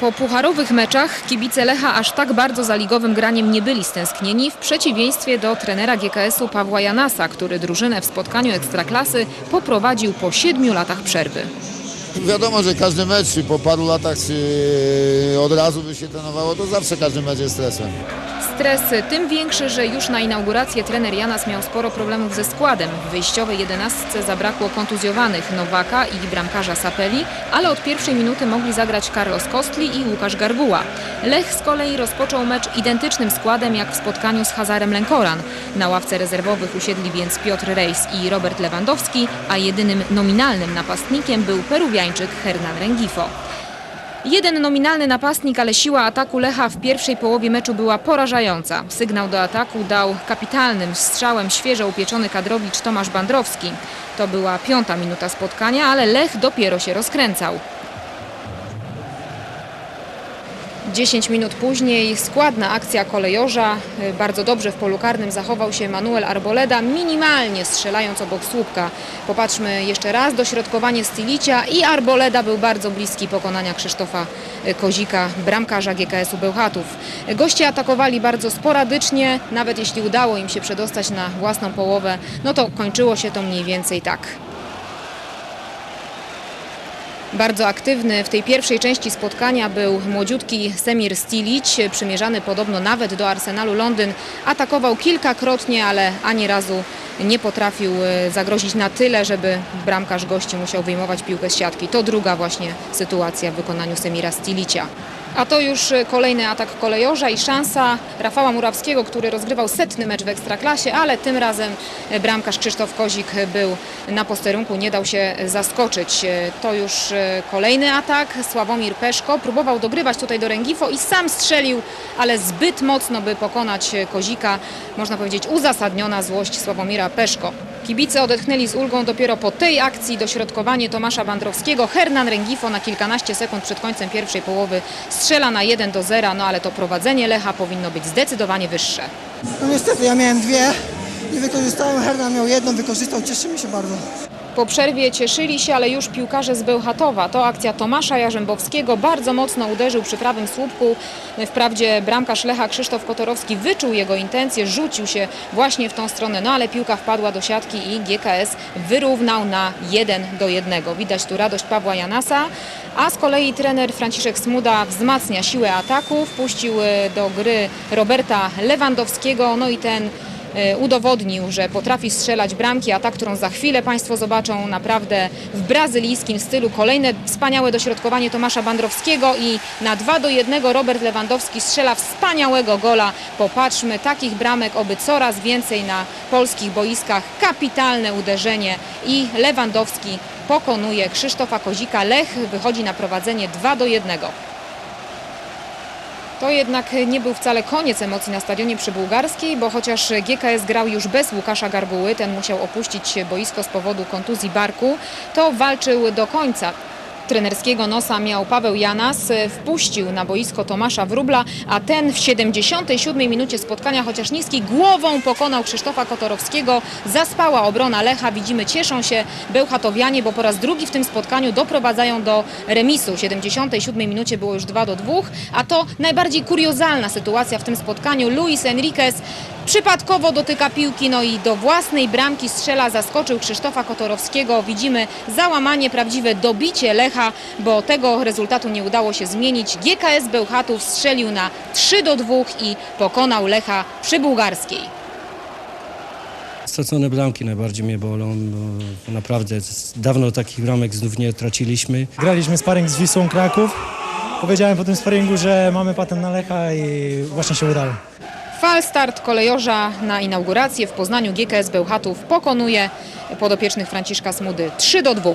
Po pucharowych meczach kibice Lecha aż tak bardzo za ligowym graniem nie byli stęsknieni, w przeciwieństwie do trenera GKS-u Pawła Janasa, który drużynę w spotkaniu Ekstraklasy poprowadził po siedmiu latach przerwy. Wiadomo, że każdy mecz po paru latach czy od razu by się trenowało, to zawsze każdy mecz jest stresem. Stres tym większy, że już na inaugurację trener Janas miał sporo problemów ze składem. W wyjściowej jedenastce zabrakło kontuzjowanych Nowaka i bramkarza Sapeli, ale od pierwszej minuty mogli zagrać Carlos Kostli i Łukasz Garbuła. Lech z kolei rozpoczął mecz identycznym składem jak w spotkaniu z Hazarem Lenkoran. Na ławce rezerwowych usiedli więc Piotr Rejs i Robert Lewandowski, a jedynym nominalnym napastnikiem był peruwiańczyk Hernan Rengifo. Jeden nominalny napastnik, ale siła ataku Lecha w pierwszej połowie meczu była porażająca. Sygnał do ataku dał kapitalnym strzałem świeżo upieczony kadrowicz Tomasz Bandrowski. To była piąta minuta spotkania, ale Lech dopiero się rozkręcał. 10 minut później składna akcja kolejorza. Bardzo dobrze w polu karnym zachował się Manuel Arboleda, minimalnie strzelając obok słupka. Popatrzmy jeszcze raz, dośrodkowanie Stilicia i Arboleda był bardzo bliski pokonania Krzysztofa Kozika, bramkarza GKS-u Bełchatów. Goście atakowali bardzo sporadycznie, nawet jeśli udało im się przedostać na własną połowę, no to kończyło się to mniej więcej tak. Bardzo aktywny w tej pierwszej części spotkania był młodziutki Semir Stilić, przymierzany podobno nawet do Arsenalu Londyn. Atakował kilkakrotnie, ale ani razu nie potrafił e, zagrozić na tyle, żeby bramkarz gości musiał wyjmować piłkę z siatki. To druga właśnie sytuacja w wykonaniu Semira Stilicia. A to już e, kolejny atak kolejorza i szansa Rafała Murawskiego, który rozgrywał setny mecz w Ekstraklasie, ale tym razem e, bramkarz Krzysztof Kozik był na posterunku, nie dał się zaskoczyć. E, To już kolejny atak. Sławomir Peszko próbował dogrywać tutaj do Rengifo i sam strzelił, ale zbyt mocno, by pokonać Kozika. Można powiedzieć uzasadniona złość Sławomira Peszko. Kibice odetchnęli z ulgą dopiero po tej akcji. Dośrodkowanie Tomasza Bandrowskiego. Hernan Rengifo na kilkanaście sekund przed końcem pierwszej połowy strzela na 1 do 0, no ale to prowadzenie Lecha powinno być zdecydowanie wyższe. No niestety, ja miałem dwie, nie wykorzystałem, Hernan miał jedną, wykorzystał, cieszymy się bardzo. Po przerwie cieszyli się, ale już piłkarze z Bełchatowa. To akcja Tomasza Jarzębowskiego. Bardzo mocno uderzył przy prawym słupku. Wprawdzie bramkarz Lecha Krzysztof Kotorowski wyczuł jego intencje, rzucił się właśnie w tą stronę, no ale piłka wpadła do siatki i GKS wyrównał na 1 do 1. Widać tu radość Pawła Janasa, a z kolei trener Franciszek Smuda wzmacnia siłę ataku, wpuścił e, do gry Roberta Lewandowskiego, no i ten udowodnił, że potrafi strzelać bramki, a ta, którą za chwilę Państwo zobaczą naprawdę w brazylijskim stylu. Kolejne wspaniałe dośrodkowanie Tomasza Bandrowskiego i na 2 do 1 Robert Lewandowski strzela wspaniałego gola. Popatrzmy, takich bramek oby coraz więcej na polskich boiskach. Kapitalne uderzenie i Lewandowski pokonuje Krzysztofa Kozika. Lech wychodzi na prowadzenie 2 do 1. To jednak nie był wcale koniec emocji na stadionie przy Bułgarskiej, bo chociaż GKS grał już bez Łukasza Garbuły, ten musiał opuścić boisko z powodu kontuzji barku, to walczył do końca. Trenerskiego nosa miał Paweł Janas, wpuścił na boisko Tomasza Wróbla, a ten w 77 minucie spotkania, chociaż niski, głową pokonał Krzysztofa Kotorowskiego. Zaspała obrona Lecha, widzimy, cieszą się Bełchatowianie, bo po raz drugi w tym spotkaniu doprowadzają do remisu. W 77 minucie było już 2 do 2, a to najbardziej kuriozalna sytuacja w tym spotkaniu. Luis Enriquez przypadkowo dotyka piłki, no i do własnej bramki strzela, zaskoczył Krzysztofa Kotorowskiego. Widzimy załamanie, prawdziwe dobicie Lecha, bo tego rezultatu nie udało się zmienić. GKS Bełchatów strzelił na 3 do 2 i pokonał Lecha przy Bułgarskiej. Stracone bramki najbardziej mnie bolą, bo naprawdę dawno takich bramek znów nie traciliśmy. Graliśmy sparring z Wisłą Kraków. Powiedziałem po tym sparingu, że mamy patent na Lecha i właśnie się udało. Falstart kolejorza na inaugurację w Poznaniu GKS Bełchatów pokonuje podopiecznych Franciszka Smudy 3 do 2.